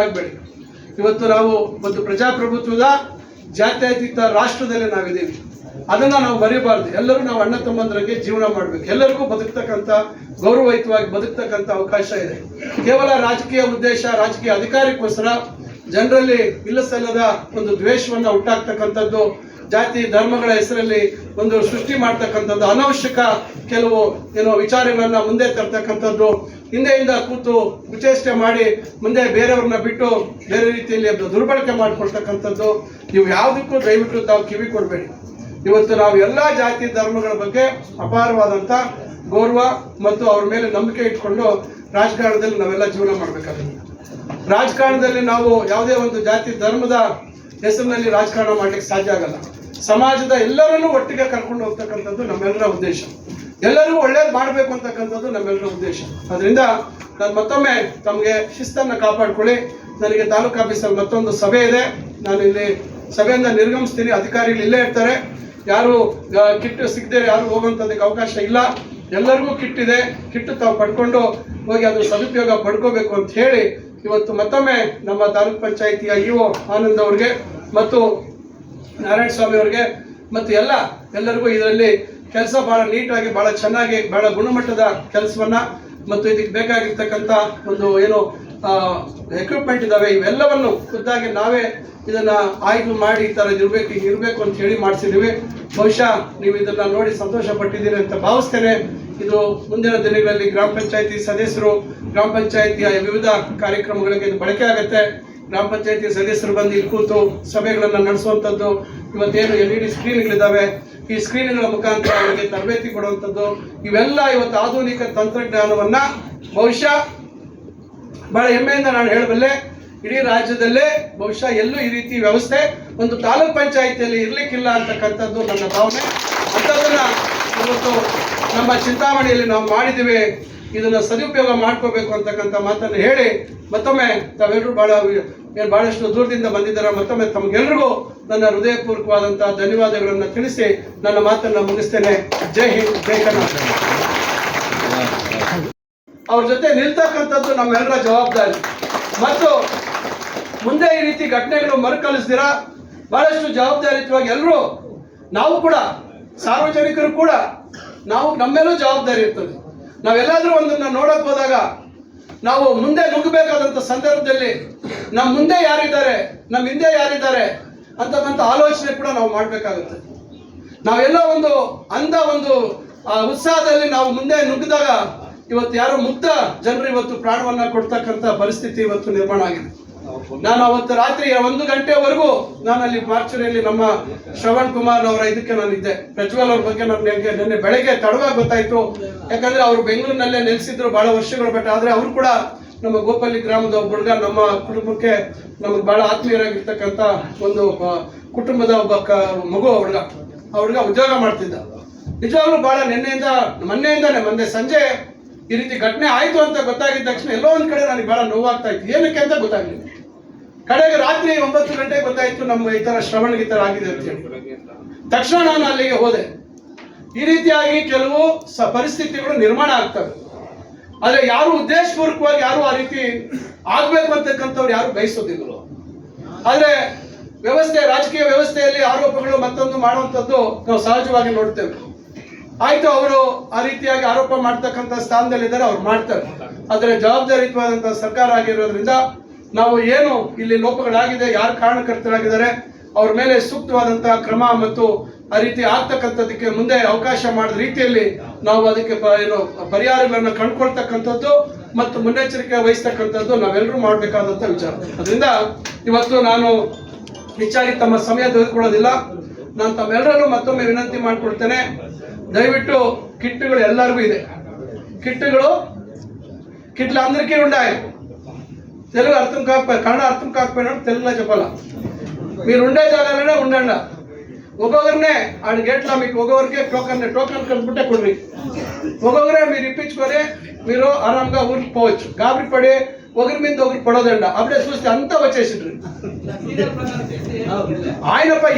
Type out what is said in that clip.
ಆಗ್ಬೇಡಿ. ಇವತ್ತು ನಾವು ಒಂದು ಪ್ರಜಾಪ್ರಭುತ್ವದ ಜಾತ್ಯತೀತ ರಾಷ್ಟ್ರದಲ್ಲಿ ನಾವಿದ್ದೀವಿ. ಅದನ್ನ ನಾವು ಮರಿಬಾರ್ದು. ಎಲ್ಲರೂ ನಾವು ಅಣ್ಣ ತಮ್ಮಂದ್ರಿಗೆ ಜೀವನ ಮಾಡ್ಬೇಕು. ಎಲ್ಲರಿಗೂ ಬದುಕ್ತಕ್ಕಂಥ, ಗೌರವಯುತವಾಗಿ ಬದುಕ್ತಕ್ಕಂಥ ಅವಕಾಶ ಇದೆ. ಕೇವಲ ರಾಜಕೀಯ ಉದ್ದೇಶ, ರಾಜಕೀಯ ಅಧಿಕಾರಕ್ಕೋಸ್ಕರ ಜನರಲ್ಲಿ ಇಲ್ಲಸಲ್ಲದ ಒಂದು ದ್ವೇಷವನ್ನ ಹುಟ್ಟಾಕ್ತಕ್ಕಂಥದ್ದು ಜಾತಿ ಧರ್ಮಗಳ ಹೆಸರಲ್ಲಿ ಒಂದು ಸೃಷ್ಟಿ ಮಾಡ್ತಕ್ಕಂಥದ್ದು, ಅನವಶ್ಯಕ ಕೆಲವು, ಏನೋ ವಿಚಾರಗಳನ್ನು ಮುಂದೆ ತರ್ತಕ್ಕಂಥದ್ದು, ಹಿಂದೆಯಿಂದ ಕೂತು ವಿಚೇಷ್ಟೆ ಮಾಡಿ ಮುಂದೆ ಬೇರೆಯವ್ರನ್ನ ಬಿಟ್ಟು ಬೇರೆ ರೀತಿಯಲ್ಲಿ ಅದು ದುರ್ಬಳಕೆ ಮಾಡ್ಕೊಳ್ತಕ್ಕಂಥದ್ದು, ನೀವು ಯಾವುದಕ್ಕೂ ದಯವಿಟ್ಟು ತಾವು ಕಿವಿ ಕೊಡಬೇಡಿ. ಇವತ್ತು ನಾವು ಎಲ್ಲ ಜಾತಿ ಧರ್ಮಗಳ ಬಗ್ಗೆ ಅಪಾರವಾದಂಥ ಗೌರವ ಮತ್ತು ಅವ್ರ ಮೇಲೆ ನಂಬಿಕೆ ಇಟ್ಕೊಂಡು ರಾಜಕಾರಣದಲ್ಲಿ ನಾವೆಲ್ಲ ಜೀವನ ಮಾಡಬೇಕಾಗುತ್ತೆ. ರಾಜಕಾರಣದಲ್ಲಿ ನಾವು ಯಾವುದೇ ಒಂದು ಜಾತಿ ಧರ್ಮದ ಹೆಸರಿನಲ್ಲಿ ರಾಜಕಾರಣ ಮಾಡ್ಲಿಕ್ಕೆ ಸಾಧ್ಯ ಆಗಲ್ಲ. ಸಮಾಜದ ಎಲ್ಲರನ್ನೂ ಒಟ್ಟಿಗೆ ಕರ್ಕೊಂಡು ಹೋಗ್ತಕ್ಕಂಥದ್ದು ನಮ್ಮೆಲ್ಲರ ಉದ್ದೇಶ. ಎಲ್ಲರಿಗೂ ಒಳ್ಳೇದು ಮಾಡಬೇಕು ಅಂತಕ್ಕಂಥದ್ದು ನಮ್ಮೆಲ್ಲರ ಉದ್ದೇಶ. ಅದರಿಂದ ನಾನು ಮತ್ತೊಮ್ಮೆ ತಮಗೆ ಶಿಸ್ತನ್ನು ಕಾಪಾಡಿಕೊಳ್ಳಿ. ನನಗೆ ತಾಲೂಕು ಆಫೀಸಲ್ಲಿ ಮತ್ತೊಂದು ಸಭೆ ಇದೆ. ನಾನು ಇಲ್ಲಿ ಸಭೆಯಿಂದ ನಿರ್ಗಮಿಸ್ತೀನಿ. ಅಧಿಕಾರಿಗಳು ಇಲ್ಲೇ ಇರ್ತಾರೆ. ಯಾರು ಕಿಟ್ಟು ಕಿಟ್ ಸಿಗದೆ ಯಾರು ಹೋಗುವಂಥದಕ್ಕೆ ಅವಕಾಶ ಇಲ್ಲ. ಎಲ್ಲರಿಗೂ ಕಿಟ್ ಇದೆ ಕಿಟ್ ತಾವು ಪಡ್ಕೊಂಡು ಹೋಗಿ ಅದು ಸದುಪಯೋಗ ಪಡ್ಕೋಬೇಕು ಅಂತ ಹೇಳಿ ಇವತ್ತು ಮತ್ತೊಮ್ಮೆ ನಮ್ಮ ತಾಲೂಕ್ ಪಂಚಾಯಿತಿಯ ಇಒ ಆನಂದ್ ಅವ್ರಿಗೆ ಮತ್ತು ನಾರಾಯಣ ಸ್ವಾಮಿ ಅವ್ರಿಗೆ ಮತ್ತು ಎಲ್ಲ ಎಲ್ಲರಿಗೂ ಇದರಲ್ಲಿ ಕೆಲಸ ಬಹಳ ನೀಟಾಗಿ ಬಹಳ ಚೆನ್ನಾಗಿ ಬಹಳ ಗುಣಮಟ್ಟದ ಕೆಲಸವನ್ನ ಮತ್ತು ಇದಕ್ಕೆ ಬೇಕಾಗಿರ್ತಕ್ಕಂಥ ಒಂದು ಏನು ಎಕ್ವಿಪ್ಮೆಂಟ್ ಇದಾವೆ ಇವೆಲ್ಲವನ್ನು ಖುದ್ದಾಗಿ ನಾವೇ ಇದನ್ನ ಆಯ್ದು ಮಾಡಿ ಈ ಥರ ಇರಬೇಕು, ಹೀಗೆ ಇರಬೇಕು ಅಂತ ಹೇಳಿ ಮಾಡಿಸಿದ್ದೀವಿ. ಬಹುಶಃ ನೀವು ಇದನ್ನ ನೋಡಿ ಸಂತೋಷ ಪಟ್ಟಿದ್ದೀರಿ ಅಂತ ಭಾವಿಸ್ತೇನೆ. ಇದು ಮುಂದಿನ ದಿನಗಳಲ್ಲಿ ಗ್ರಾಮ ಪಂಚಾಯತಿ ಸದಸ್ಯರು, ಗ್ರಾಮ ಪಂಚಾಯತಿಯ ವಿವಿಧ ಕಾರ್ಯಕ್ರಮಗಳಿಗೆ ಇದು ಬಳಕೆ ಆಗುತ್ತೆ. ಗ್ರಾಮ ಪಂಚಾಯತಿ ಸದಸ್ಯರು ಬಂದು ಇಲ್ಲಿ ಕೂತು ಸಭೆಗಳನ್ನು ನಡೆಸುವಂಥದ್ದು ಇವತ್ತೇನು ಎಲ್ ಇ ಡಿ ಸ್ಕ್ರೀನ್ಗಳಿದ್ದಾವೆ ಈ ಸ್ಕ್ರೀನ್ಗಳ ಮುಖಾಂತರ ಅವರಿಗೆ ತರಬೇತಿ ಕೊಡುವಂಥದ್ದು ಇವೆಲ್ಲ ಇವತ್ತು ಆಧುನಿಕ ತಂತ್ರಜ್ಞಾನವನ್ನ ಬಹುಶಃ ಬಹಳ ಹೆಮ್ಮೆಯಿಂದ ನಾನು ಹೇಳಬಲ್ಲೆ, ಇಡೀ ರಾಜ್ಯದಲ್ಲೇ ಬಹುಶಃ ಎಲ್ಲೂ ಈ ರೀತಿ ವ್ಯವಸ್ಥೆ ಒಂದು ತಾಲೂಕ್ ಪಂಚಾಯಿತಿಯಲ್ಲಿ ಇರಲಿಕ್ಕಿಲ್ಲ ಅಂತಕ್ಕಂಥದ್ದು ನನ್ನ ಭಾವನೆ. ಅಂಥದ್ದನ್ನು ಇವತ್ತು ನಮ್ಮ ಚಿಂತಾಮಣಿಯಲ್ಲಿ ನಾವು ಮಾಡಿದ್ದೀವಿ. ಇದನ್ನ ಸದುಪಯೋಗ ಮಾಡ್ಕೋಬೇಕು ಅಂತಕ್ಕಂಥ ಮಾತನ್ನು ಹೇಳಿ ಮತ್ತೊಮ್ಮೆ ತಾವೆಲ್ಲರೂ ಬಹಳ ಬಹಳಷ್ಟು ದೂರದಿಂದ ಬಂದಿದ್ದಾರೆ? ಮತ್ತೊಮ್ಮೆ ತಮಗೆಲ್ರಿಗೂ ನನ್ನ ಹೃದಯಪೂರ್ವಕವಾದಂತಹ ಧನ್ಯವಾದಗಳನ್ನು ತಿಳಿಸಿ ನನ್ನ ಮಾತನ್ನ ಮುಗಿಸ್ತೇನೆ. ಜೈ ಹಿಂದ್, ಜೈ ಕರ್ನಾಟಕ. ಅವ್ರ ಜೊತೆ ನಿಲ್ತಕ್ಕಂಥದ್ದು ನಮ್ಮೆಲ್ಲರ ಜವಾಬ್ದಾರಿ. ಮತ್ತು ಮುಂದೆ ಈ ರೀತಿ ಘಟನೆಗಳು ಮರುಕಳಿಸ್ದಿರ? ಬಹಳಷ್ಟು ಜವಾಬ್ದಾರಿಯುತವಾಗಿ ಎಲ್ಲರೂ ನಾವು ಕೂಡ, ಸಾರ್ವಜನಿಕರು ಕೂಡ, ನಾವು ನಮ್ಮೆಲ್ಲೂ ಜವಾಬ್ದಾರಿ ಇರ್ತದೆ. ನಾವೆಲ್ಲಾದ್ರೂ ಒಂದನ್ನ ನೋಡಕ್ ಹೋದಾಗ ನಾವು ಮುಂದೆ ನುಗ್ಗಬೇಕಾದಂಥ ಸಂದರ್ಭದಲ್ಲಿ ನಮ್ಮ ಮುಂದೆ ಯಾರಿದ್ದಾರೆ ನಮ್ಮ ಹಿಂದೆ ಯಾರಿದ್ದಾರೆ ಅಂತಕ್ಕಂಥ ಆಲೋಚನೆ ಕೂಡ ನಾವು ಮಾಡಬೇಕಾಗುತ್ತೆ. ನಾವೆಲ್ಲ ಒಂದು ಅಂದ ಒಂದು, ಆ, ಉತ್ಸಾಹದಲ್ಲಿ ನಾವು ಮುಂದೆ ನುಗ್ಗಿದಾಗ ಇವತ್ತು ಯಾರು ಮುಕ್ತ ಜನರು ಇವತ್ತು ಪ್ರಾಣವನ್ನ ಕೊಡ್ತಕ್ಕಂಥ ಪರಿಸ್ಥಿತಿ ಇವತ್ತು ನಿರ್ಮಾಣ ಆಗಿದೆ. ನಾನು ಅವತ್ತು ರಾತ್ರಿ ಒಂದು ಗಂಟೆವರೆಗೂ ನಾನು ಅಲ್ಲಿ ಮಾರ್ಚುರಿಯಲ್ಲಿ ನಮ್ಮ ಶ್ರವಣ್ ಕುಮಾರ್ ಅವರ ಇದಕ್ಕೆ ನಾನಿದ್ದೆ. ಪ್ರಜ್ವಲ್ ಅವ್ರ ಬಗ್ಗೆ ನನಗೆ ನಿನ್ನೆ ಬೆಳಗ್ಗೆ ತಡವಾಗಿ ಗೊತ್ತಾಯ್ತು. ಯಾಕಂದ್ರೆ ಅವರು ಬೆಂಗಳೂರಿನಲ್ಲೇ ನೆಲೆಸಿದ್ರು ಬಹಳ ವರ್ಷಗಳು ಬಟ್ ಆದ್ರೆ ಅವರು ಕೂಡ ನಮ್ಮ ಗೋಪಲ್ಲಿ ಗ್ರಾಮದ ಒಬ್ಬ ಹುಡುಗ, ನಮ್ಮ ಕುಟುಂಬಕ್ಕೆ ನಮ್ಗೆ ಬಹಳ ಆತ್ಮೀಯರಾಗಿರ್ತಕ್ಕಂಥ ಒಂದು ಕುಟುಂಬದ ಒಬ್ಬ ಕ- ಮಗು ಹುಡುಗ. ಉದ್ಯೋಗ ಮಾಡ್ತಿದ್ದ. ನಿಜವಾಗ್ಲೂ ಬಹಳ ನಿನ್ನೆಯಿಂದ, ಮೊನ್ನೆಯಿಂದಾನೆ, ಮೊನ್ನೆ ಸಂಜೆ ಈ ರೀತಿ ಘಟನೆ ಆಯಿತು ಅಂತ ಗೊತ್ತಾಗಿದ್ದ ತಕ್ಷಣ ಎಲ್ಲೋ ಒಂದು ಕಡೆ ನನಗೆ ಬಹಳ ನೋವಾಗ್ತಾ ಇತ್ತು. ಏನಕ್ಕೆ ಅಂತ ಗೊತ್ತಾಗ್ಲಿಲ್ಲ. ಕಡೆಗೆ ರಾತ್ರಿ ಒಂಬತ್ತು ಗಂಟೆಗೆ ಗೊತ್ತಾಯ್ತು ನಮ್ಮ ಈ ತರ ಶ್ರವಣ ಈ ತರ ಆಗಿದೆ ಅಂತ ಹೇಳಿ ತಕ್ಷಣ ನಾನು ಅಲ್ಲಿಗೆ ಹೋದೆ. ಈ ರೀತಿಯಾಗಿ ಕೆಲವು ಸ ಪರಿಸ್ಥಿತಿಗಳು ನಿರ್ಮಾಣ ಆಗ್ತವೆ. ಆದರೆ ಯಾರು ಉದ್ದೇಶಪೂರ್ವಕವಾಗಿ ಯಾರು ಆ ರೀತಿ ಆಗ್ಬೇಕು ಅಂತಕ್ಕಂಥವ್ರು ಯಾರು ಬಯಸೋದಿಲ್ಲ ಆದರೆ ವ್ಯವಸ್ಥೆ, ರಾಜಕೀಯ ವ್ಯವಸ್ಥೆಯಲ್ಲಿ ಆರೋಪಗಳು ಮತ್ತೊಂದು ಮಾಡುವಂಥದ್ದು ನಾವು ಸಹಜವಾಗಿ ನೋಡ್ತೇವೆ. ಆಯ್ತು, ಅವರು ಆ ರೀತಿಯಾಗಿ ಆರೋಪ ಮಾಡ್ತಕ್ಕಂಥ ಸ್ಥಾನದಲ್ಲಿದ್ದಾರೆ, ಅವ್ರು ಮಾಡ್ತಾರೆ. ಆದರೆ ಜವಾಬ್ದಾರಿಯುತವಾದಂತಹ ಸರ್ಕಾರ ಆಗಿರೋದ್ರಿಂದ ನಾವು ಏನು ಇಲ್ಲಿ ಲೋಪಗಳಾಗಿದೆ, ಯಾರು ಕಾರಣಕರ್ತರಾಗಿದ್ದಾರೆ, ಅವ್ರ ಮೇಲೆ ಸೂಕ್ತವಾದಂತಹ ಕ್ರಮ ಮತ್ತು ಆ ರೀತಿ ಆಗ್ತಕ್ಕಂಥದ್ದಕ್ಕೆ ಮುಂದೆ ಅವಕಾಶ ಮಾಡಿದ ರೀತಿಯಲ್ಲಿ ನಾವು ಅದಕ್ಕೆ ಏನು ಪರಿಹಾರಗಳನ್ನು ಕಂಡುಕೊಳ್ತಕ್ಕಂಥದ್ದು ಮತ್ತು ಮುನ್ನೆಚ್ಚರಿಕೆ ವಹಿಸ್ತಕ್ಕಂಥದ್ದು ನಾವೆಲ್ಲರೂ ಮಾಡಬೇಕಾದಂಥ ವಿಚಾರ. ಅದರಿಂದ ಇವತ್ತು ನಾನು ಹೆಚ್ಚಾಗಿ ತಮ್ಮ ಸಮಯ ತೆಗೆದುಕೊಳ್ಳೋದಿಲ್ಲ. ನಾನು ತಮ್ಮೆಲ್ಲರಲ್ಲೂ ಮತ್ತೊಮ್ಮೆ ವಿನಂತಿ ಮಾಡಿಕೊಡ್ತೇನೆ ದಯವಿಟ್ಟು ಕಿಟ್ಟುಗಳು ಎಲ್ಲರಿಗೂ ಇದೆ. ಕಿಟ್ಟುಗಳು ಕಿಟ್ಲ ಅಂದ್ರಿಕೆ ಉಂಡಾಯ್ತು తెలుగు అర్థం కాకపోయి కన్నడ అర్థం కాకపోయినా తెలుగులో చెప్పాల? మీరు ఉండే జాగాలోనే ఉండండి. ఒక్కొక్కరినే ఆడ గేట్ల మీకు ఒక్కొక్కరికే టోకన్ టోకన్ కనుక్కుంటే కొద్ది ఒక్కొక్కరే మీరు ఇప్పించుకొని మీరు ఆరాంగా ఊరికి పోవచ్చు. గాబరి పడి ఒకరి మీద ఒకరు పడదండ అప్పుడే చూస్తే అంతా వచ్చేసిండ్రు. ఆయనపై